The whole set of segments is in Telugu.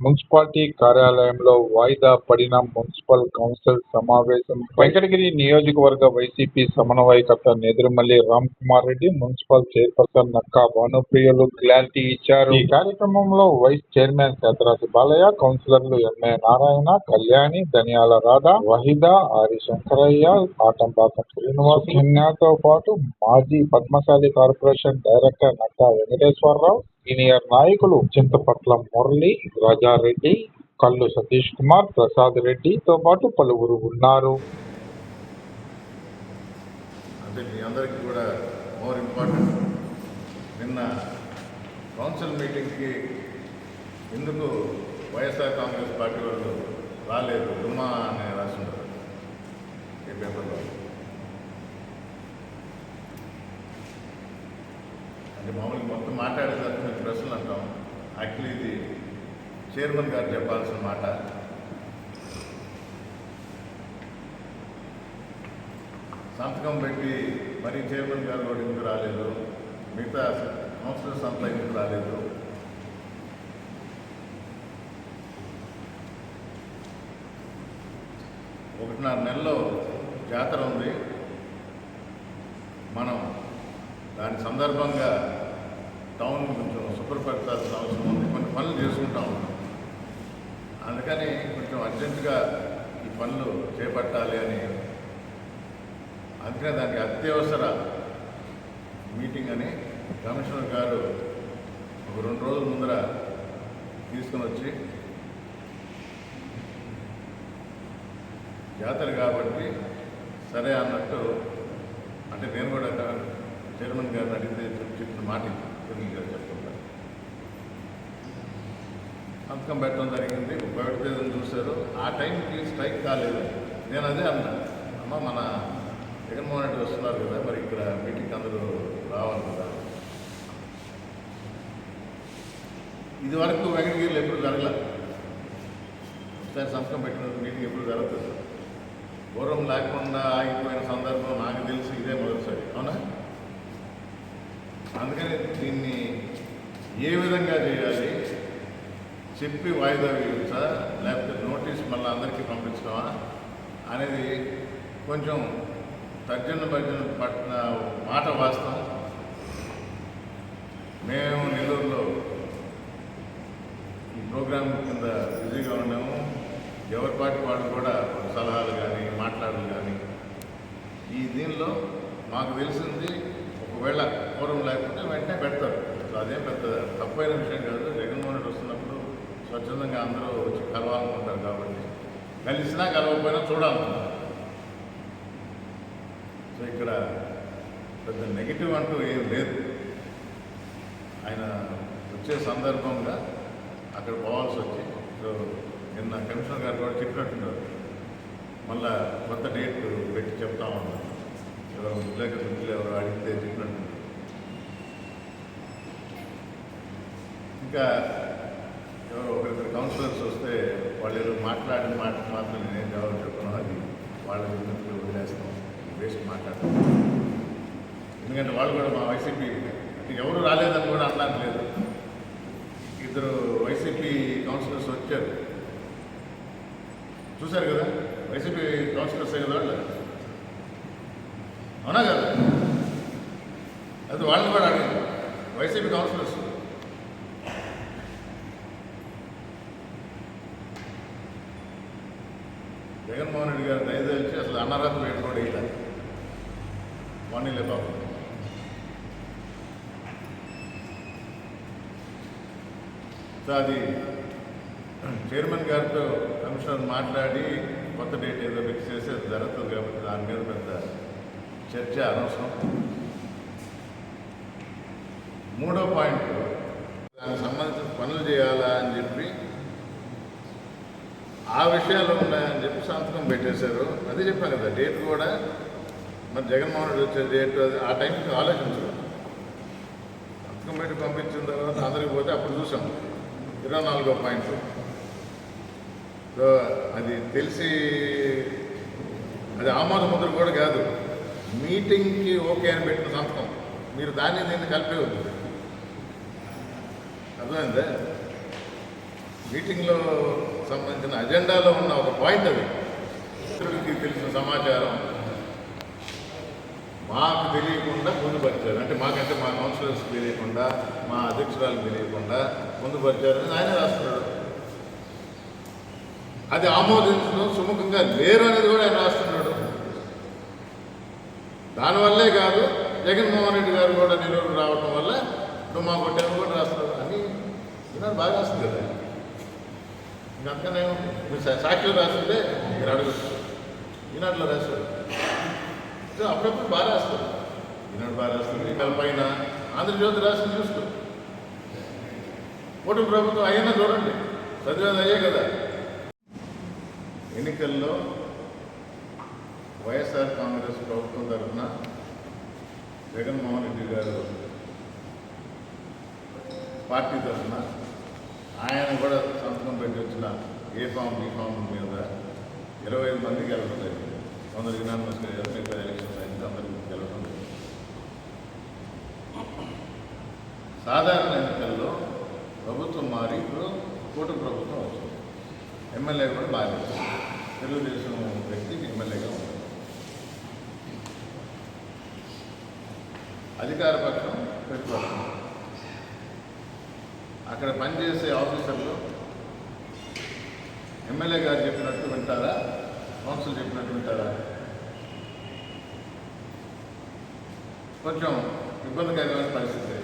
Municipality కార్యాలయంలో వాయిదా పడిన మున్సిపల్ కౌన్సిల్ సమావేశం వెంకటగిరి నియోజకవర్గ వైసీపీ సమన్వయకర్త నేదురుమల్లి రామ్ కుమార్ రెడ్డి మున్సిపల్ చైర్పర్సన్ నక్కా భానుప్రియలు క్లారిటీ ఇచ్చారు. ఈ కార్యక్రమంలో వైస్ చైర్మన్ సేతరాజు బాలయ్య కౌన్సిలర్లు ఎంఏ నారాయణ కళ్యాణి ధనియాల రాధ వహిద ఆరి శంకరయ్య ఆటంబాక శ్రీనివాస్తో పాటు మాజీ Padmashali corporation director Nakka Venkateswara Rao senior నాయకులు చింతపట్ల మురళి రాజారెడ్డి కల్లు సతీష్ కుమార్ ప్రసాద్ రెడ్డితో పాటు పలువురు ఉన్నారు. అంటే మీ అందరికీ కూడా మోర్ ఇంపార్టెంట్. నిన్న కౌన్సిల్ మీటింగ్కి ఎందుకు వైఎస్ఆర్ కాంగ్రెస్ పార్టీ వాళ్ళు రాలేదు? దుమా అని రాసింటారు ఈ పేపర్లో. మామూలుగా మొత్తం మాట్లాడేదానికి ప్రశ్నలు అంటాం. యాక్చువల్లీ ఇది చైర్మన్ గారు చెప్పాల్సిన మాట. సంతకం పెట్టి మరి చైర్మన్ గారు కూడా ఎందుకు రాలేదు? మిగతా కౌన్సిలర్స్ అంతా ఎందుకు రాలేదు? ఒకటిన్నర నెలలో జాతర ఉంది మనం దాని సందర్భంగా టౌన్ కొంచెం శుభ్రపరచాల్సిన అవసరం ఉంది. కొన్ని పనులు చేసుకుంటా ఉన్నాం. అందుకని కొంచెం అర్జెంటుగా ఈ పనులు చేపట్టాలి అని. అందుకని దానికి అత్యవసర మీటింగ్ అని కమిషనర్ గారు ఒక రెండు రోజుల ముందర తీసుకుని వచ్చి జాతర కాబట్టి సరే అన్నట్టు అంటే నేను కూడా చైర్మన్ గారిని అడిగితే చెప్పిన మాట చైర్మన్ గారు చెప్తుంటారు. సంతకం పెట్టడం జరిగింది. బయట పేదలు చూశారు. ఆ టైంకి స్ట్రైక్ కాలేదు. నేను అదే అన్నా. అమ్మ మన జగన్మోహన్ రెడ్డి వస్తున్నారు కదా మరి ఇక్కడ మీటింగ్ అందరూ రావాలి కదా. ఇది వరకు వెంకటగిరిలో ఎప్పుడు జరగలేదు ఒకసారి సంతకం పెట్టిన మీటింగ్ ఎప్పుడు జరుగుతుంది? పూర్వం లేకుండా ఆగిపోయిన సందర్భం నాకు తెలిసి ఇదే మొదటిసారి. అవునా? అందుకని దీన్ని ఏ విధంగా చేయాలి చెప్పి వాయిదా వేయచ్చా లేకపోతే నోటీస్ మళ్ళీ అందరికీ పంపించడమా? అనేది కొంచెం తర్జన భర్జన పట్టిన మాట వాస్తవం. మేము నెల్లూరులో ఈ ప్రోగ్రాం కింద బిజీగా ఉన్నాము. ఎవరి పార్టీ వాళ్ళు కూడా సలహాలు కానీ మాట్లాడలు కానీ ఈ దీనిలో మాకు తెలిసింది ఒకవేళ పూర్వం లేకుంటే వెంటనే పెడతారు. సో అదేం పెద్ద తప్పైన విషయం కాదు. జగన్మోహన్ రెడ్డి వస్తున్నప్పుడు స్వచ్ఛందంగా అందరూ వచ్చి కలవాలనుకుంటారు కాబట్టి. కలిసినా కలవకపోయినా చూడాలనుకుంటారు సో ఇక్కడ పెద్ద నెగిటివ్ అంటూ ఏం లేదు. ఆయన వచ్చే సందర్భంగా అక్కడ పోవాల్సి వచ్చి సో నిన్న కమిషనర్ గారు కూడా చెప్పినట్టున్నారు. మళ్ళా కొత్త డేట్ పెట్టి చెప్తా ఉన్నారు. ఎవరు విలేకరు మిత్రులు ఎవరు అడిగితే చెప్పినట్టు. ఇంకా ఎవరు ఒకరిద్దరు కౌన్సిలర్స్ వస్తే వాళ్ళు ఏదో మాట్లాడిన మాట మాత్రం నేనేం జవాబు చెప్పను. అది వాళ్ళ విన్నతులు వదిలేస్తాం. వేస్ట్ మాట్లాడతాం ఎందుకంటే వాళ్ళు కూడా మా వైసీపీ అంటే ఎవరు రాలేదని కూడా అనడానికి లేదు. ఇద్దరు వైసీపీ కౌన్సిలర్స్ వచ్చారు. చూశారు కదా? వైసీపీ కౌన్సిలర్స్ కదా వాళ్ళు? అవునా కదా? అది వాళ్ళని కూడా అడిగారు వైసీపీ కౌన్సిలర్స్ జగన్మోహన్ రెడ్డి గారు దయచేసి అసలు అన్నరాత్రి పెట్టుకోండి కూడా వేయాలి మొన్నలే బాబు. సో అది చైర్మన్ గారితో కమిషనర్ మాట్లాడి కొత్త డేట్ ఏదో ఫిక్స్ చేసి అది జరుగుతుంది కాబట్టి దాని మీద పెద్ద చర్చ అనవసరం. మూడో పాయింట్ దానికి సంబంధించిన పనులు చేయాలా అని చెప్పి ఆ విషయాలు ఉన్నాయని చెప్పి సంతకం పెట్టేశారు. అదే చెప్పాను కదా డేట్ కూడా. మరి జగన్మోహన్ రెడ్డి వచ్చే డేట్ అది ఆ టైంకి ఆలోచించరు. సంతకం పెట్టి పంపించిన తర్వాత అందరికి పోతే అప్పుడు చూసాం. ఇరవై నాలుగో పాయింట్. సో అది తెలిసి అది ఆమోద ముద్ర కూడా కాదు. మీటింగ్కి ఓకే అని పెట్టిన సంతకం. మీరు దాన్ని దీన్ని కలిపే వద్దు. అర్థమైందా? మీటింగ్లో సంబంధించిన అజెండాలో ఉన్న ఒక పాయింట్ అది. ఇతరులకి తెలిసిన సమాచారం మాకు తెలియకుండా పొందుపరిచారు. అంటే మాకంటే మా కౌన్సిలర్స్కి తెలియకుండా మా అధ్యక్షురాలకు తెలియకుండా పొందుపరిచారు అని ఆయన రాస్తున్నాడు. అది ఆమోదించడం సుముఖంగా లేరు అనేది కూడా ఆయన రాస్తున్నాడు. దానివల్లే కాదు జగన్మోహన్ రెడ్డి గారు కూడా నిలువలు రావడం వల్ల డుమా కొట్టాను కూడా రాస్తారు అని ఈనాడు బాగా రాస్తుంది కదా. ఇంకా అంతకనే మీరు సా- రాస్తుంటే మీరు అడగచ్చు. ఈనాడులో రాశారు. అప్పుడప్పుడు బాగా రాస్తారు ఈనాడు బాగా రాస్తుంది ఇక్కడ పైన ఆంధ్రజ్యోతి రాసింది చూసుకో కూటమి ప్రభుత్వం అయినా చూడండి. చదివేది అయ్యే కదా. ఎన్నికల్లో వైఎస్ఆర్ కాంగ్రెస్ ప్రభుత్వం తరఫున జగన్మోహన్ రెడ్డి గారు పార్టీ తరఫున ఆయన కూడా సంతకం పెట్టి వచ్చిన ఏ ఫామ్ బి ఫామ్ మీద ఇరవై ఐదు మందికి వెళ్ళడం జరిగింది. కొందరు యునానిమస్ గారు మిగతా ఎలక్షన్స్ అయింది అందరికీ వెళ్ళడం జరిగింది. సాధారణ ఎన్నికల్లో ప్రభుత్వం మారి ఇప్పుడు కూటమి ప్రభుత్వం వచ్చింది ఎమ్మెల్యే కూడా మారింది తెలుగుదేశం వ్యక్తి ఎమ్మెల్యేగా ఉంది అధికార పక్షం ప్రతిపక్షం అక్కడ పనిచేసే ఆఫీసర్లు ఎమ్మెల్యే గారు చెప్పినట్టు వింటారా? కౌన్సిల్ చెప్పినట్టు వింటారా? కొంచెం ఇబ్బందికరమైన పరిస్థితి.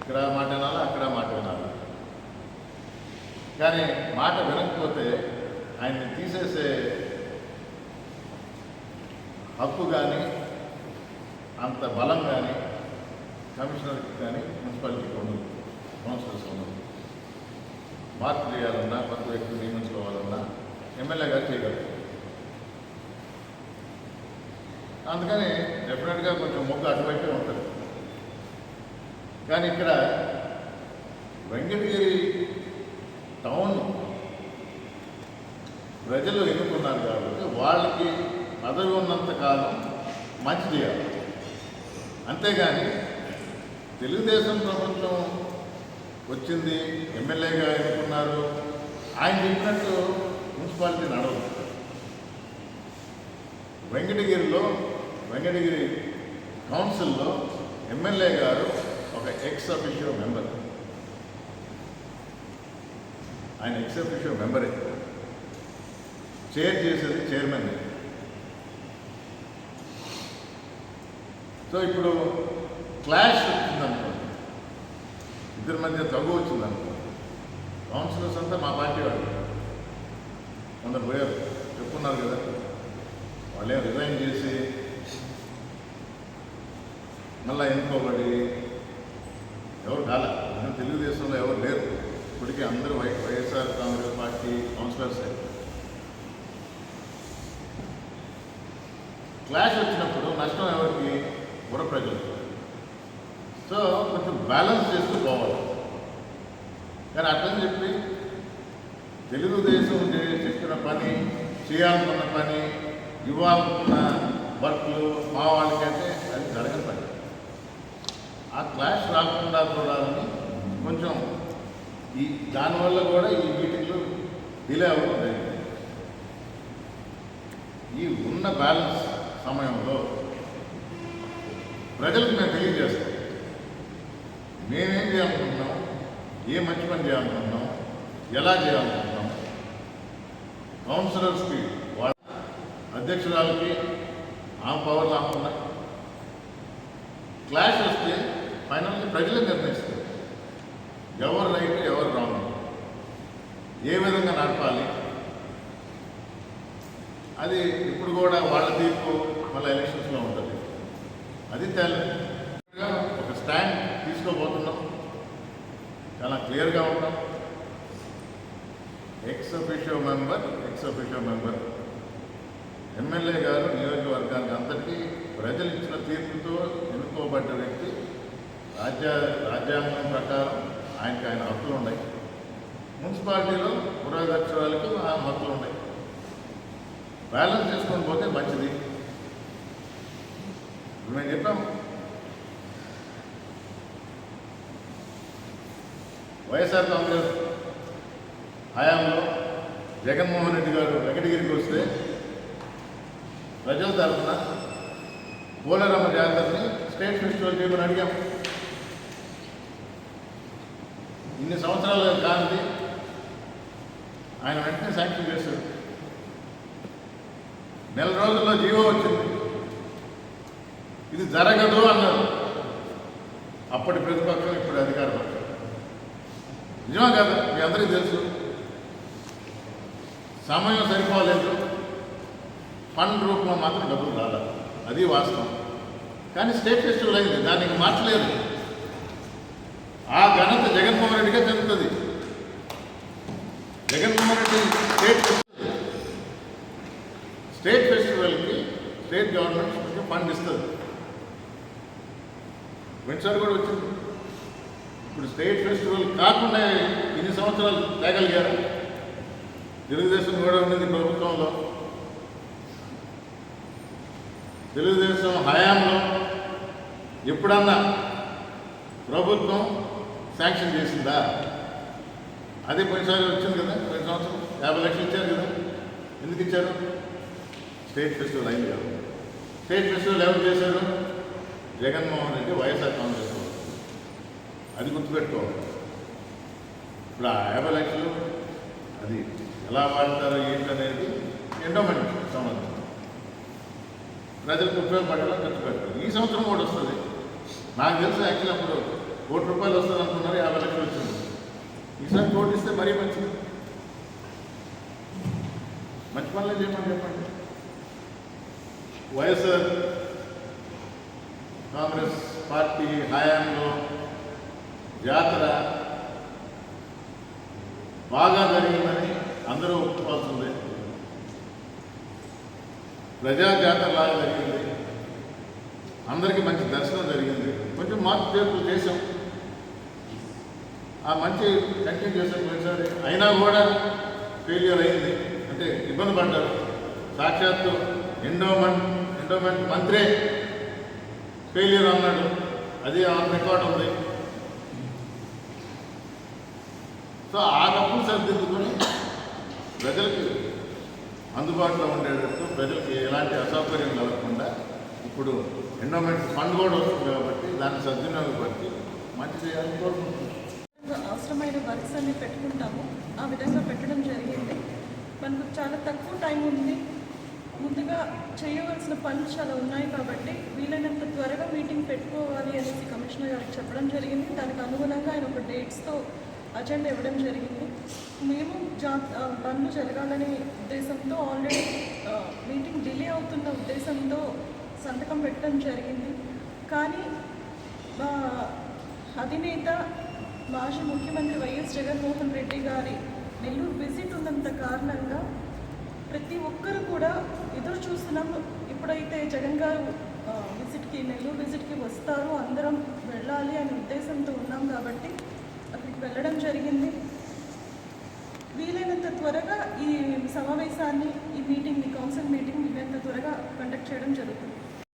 ఇక్కడ మాట వినాలా అక్కడ మాట వినాలి? కానీ మాట వినకపోతే ఆయన్ని తీసేసే హక్కు కానీ అంత బలం కానీ కమిషనర్కి కానీ మున్సిపాలిటీకి ఉండదు. కౌన్సిలర్స్ ఉండదు. మార్పు చేయాలన్నా కొత్త వ్యక్తులు నియమించుకోవాలన్నా ఎమ్మెల్యే గారు చేయగలరు. అందుకని డెఫినెట్గా కొంచెం మొగ్గు అటువైపే ఉంటుంది. కానీ ఇక్కడ వెంకటగిరి టౌన్ ప్రజలు ఎన్నుకున్నారు కాబట్టి వాళ్ళకి పదవి ఉన్నంత కాలం మంచి చేయాలి. అంతేగాని తెలుగుదేశం ప్రభుత్వం వచ్చింది ఎమ్మెల్యేగా ఎన్నుకున్నారు. ఆయన చెప్పినట్టు మున్సిపాలిటీ నడవదు. వెంకటగిరిలో వెంకటగిరి కౌన్సిల్లో ఎమ్మెల్యే గారు ఒక ఎక్స్ అఫీషియో మెంబర్. ఆయన ఎక్స్ అఫీషియో మెంబరే. చైర్ చేసేది చైర్మన్. సో ఇప్పుడు క్లాష్ ఇద్దరి మధ్య తగు అనుకో కౌన్సిలర్స్ అంతా మా పార్టీ వాళ్ళు. కొందరు పోయారు. చెప్పున్నారు కదా. వాళ్ళే రిజైన్ చేసి మళ్ళా ఎన్నుకోబడి ఎవరు కాలే. తెలుగుదేశంలో ఎవరు లేరు. ఇప్పటికీ అందరూ Y YSR Congress party councillors clash వచ్చినప్పుడు నష్టం ఎవరికి? బుడ ప్రజలకు. సో కొంచెం బ్యాలెన్స్ చేస్తూ పోవాలి. కానీ అట్లని చెప్పి తెలుగుదేశం చే- చెప్పిన పని చేయాలనుకున్న పని ఇవ్వాలనుకున్న వర్క్లు మా వాళ్ళకంటే అది జరగని పని. ఆ క్లాష్ రాకుండా చూడాలని కొంచెం ఈ దానివల్ల కూడా ఈ మీటింగ్లు డిలే అవుతున్నాయి ఈ ఉన్న బ్యాలెన్స్ సమయంలో ప్రజలకు మేము తెలియజేస్తాం. మేమేం చేయాలనుకుంటున్నాం? ఏ మంచి పని చేయాలనుకుంటున్నాం? ఎలా చేయాలనుకుంటున్నాం? కౌన్సిలర్స్కి వాళ్ళ అధ్యక్షురాలకి ఆ పవర్లు ఆపున్నాయి క్లాష్ వస్తే ఫైనల్గా ప్రజలే నిర్ణయిస్తారు. ఎవరు రైట్ ఎవరు రాంగ్ ఏ విధంగా నడపాలి? అది ఇప్పుడు కూడా వాళ్ళ తీర్పు మళ్ళీ ఎలక్షన్స్లో ఉంటుంది. అది తెల ఒక స్టాండ్ తీసుకోబోతున్నాం చాలా క్లియర్గా ఉంటాం ex officio member ex officio member MLA గారు నియోజకవర్గానికి అంతటికీ ప్రజలు ఇచ్చిన తీర్పుతో ఎన్నుకోబడ్డ వ్యక్తి రాజ్య రాజ్యాంగం ప్రకారం ఆయనకి ఆయన హక్కులు ఉన్నాయి. మున్సిపాలిటీలో పురాధ్యక్షురాలకి ఆ హక్కులు ఉన్నాయి. బ్యాలెన్స్ చేసుకొని పోతే మంచిది. ఇప్పుడు మేము చెప్పాము వైఎస్ఆర్ కాంగ్రెస్ హయాంలో జగన్మోహన్ రెడ్డి గారు వెంకటగిరికి వస్తే ప్రజల తరఫున పోలేరమ్మ జాతరని స్టేట్ ఫెస్టివల్ చేయమని అడిగాం. ఇన్ని సంవత్సరాలు కానిది ఆయన వెంటనే శాంక్షన్ చేశారు. నెల రోజుల్లో జీవో వచ్చింది. ఇది జరగదు అన్నారు. అప్పటి ప్రతిపక్షం ఇప్పుడు అధికారం. నిజమా కదా? మీ అందరికీ తెలుసు. సమయం సరిపోలేదు. ఫండ్ రూపంలో మాత్రం డబ్బులు రాలేదు అది వాస్తవం. కానీ స్టేట్ ఫెస్టివల్ అయింది. దానికి మార్చలేదు. ఆ ఘనత జగన్మోహన్ రెడ్డిగా చెందుతుంది. Jaganmohan Reddy state festival. State ఫెస్టివల్కి స్టేట్ గవర్నమెంట్ ఫండ్ ఇస్తుంది. వెంచర్ కూడా వచ్చింది. స్టేట్ ఫెస్టివల్ కాకుండా ఇన్ని సంవత్సరాలు తేగలిగారు. తెలుగుదేశం కూడా ఉన్నది ప్రభుత్వంలో. తెలుగుదేశం హయాంలో ఎప్పుడన్నా ప్రభుత్వం శాంక్షన్ చేసిందా? అదే పోయినసారి వచ్చింది కదా పోయిన సంవత్సరం యాభై లక్షలు ఇచ్చారు కదా. ఎందుకు ఇచ్చారు? స్టేట్ ఫెస్టివల్ అయింది కదా. స్టేట్ ఫెస్టివల్ ఎవరు చేశారు? జగన్మోహన్ రెడ్డి వైఎస్ఆర్ కాంగ్రెస్. అది గుర్తుపెట్టుకోవాలి ఇప్పుడు ఆ యాభై లక్షలు అది ఎలా వాడతారో ఏంటనేది ఎండోమెంట్ సంబంధం. ప్రజలకు ఉపయోగపడేలా ఖర్చు పెట్టాలి ఈ సంవత్సరం కూడా వస్తుంది. నాకు తెలుసు యాక్చువల్ అప్పుడు కోటి రూపాయలు వస్తుంది అనుకున్నారు యాభై లక్షలు వచ్చింది. ఈసారి కోటి ఇస్తే మరీ మంచిది. మంచి పనులే చేయమని చెప్పండి. వైఎస్ఆర్ కాంగ్రెస్ పార్టీ హయాంలో జాతర బాగా జరిగిందని అందరూ ఒప్పుకోవాల్సిందే. ప్రజా జాతర లాగా జరిగింది. అందరికీ మంచి దర్శనం జరిగింది. కొంచెం మార్పు చేర్పులు చేశాం. ఆ మంచి కంటిన్యూ చేశాం పోయినసారి. అయినా కూడా ఫెయిల్యూర్ అయింది. అంటే ఇబ్బంది పడ్డారు. సాక్షాత్తు ఎండోమెంట్ ఎండోమెంట్ మంత్రే ఫెయిల్యూర్ అన్నాడు. అది ఆన్ రికార్డ్ ఉంది. సో ఆ డబ్బులు సరిదిద్దుకొని ప్రజలకు అందుబాటులో ఉండేటట్టు ప్రజలకు ఎలాంటి అసౌకర్యం కలగకుండా ఇప్పుడు ఎండోమెంట్ ఫండ్ కూడా వస్తుంది కాబట్టి దాన్ని సద్వినియోగపరిచి మంచి చేయాలని కోరుకుంటున్నాను. అవసరమైన వర్క్స్ అన్ని పెట్టుకుంటాము. ఆ విధంగా పెట్టడం జరిగింది. మనకు చాలా తక్కువ టైం ఉంది. ముందుగా చేయవలసిన పనులు చాలా ఉన్నాయి కాబట్టి వీలైనంత త్వరగా మీటింగ్ పెట్టుకోవాలి అనేసి కమిషనర్ గారికి చెప్పడం జరిగింది. దానికి అనుగుణంగా ఆయన ఒక డేట్స్తో అజెండా ఇవ్వడం జరిగింది. మేము జా బంద్ జరగాలనే ఉద్దేశంతో ఆల్రెడీ మీటింగ్ డిలే అవుతున్న ఉద్దేశంతో సంతకం పెట్టడం జరిగింది. కానీ మా అధినేత మాజీ ముఖ్యమంత్రి వైఎస్ జగన్మోహన్ రెడ్డి గారి నెల్లూరు విజిట్ ఉన్నంత కారణంగా ప్రతి ఒక్కరు కూడా ఎదురు చూస్తున్నాం. ఇప్పుడైతే జగన్ గారు విజిట్కి నెల్లూరు విజిట్కి వస్తారు. అందరం వెళ్ళాలి అనే ఉద్దేశంతో ఉన్నాం కాబట్టి వెళ్ళడం జరిగింది. వీలైనంత త్వరగా ఈ సమావేశాన్ని ఈ మీటింగ్ని కౌన్సిల్ మీటింగ్ వీలైనంత త్వరగా కండక్ట్ చేయడం జరుగుతుంది.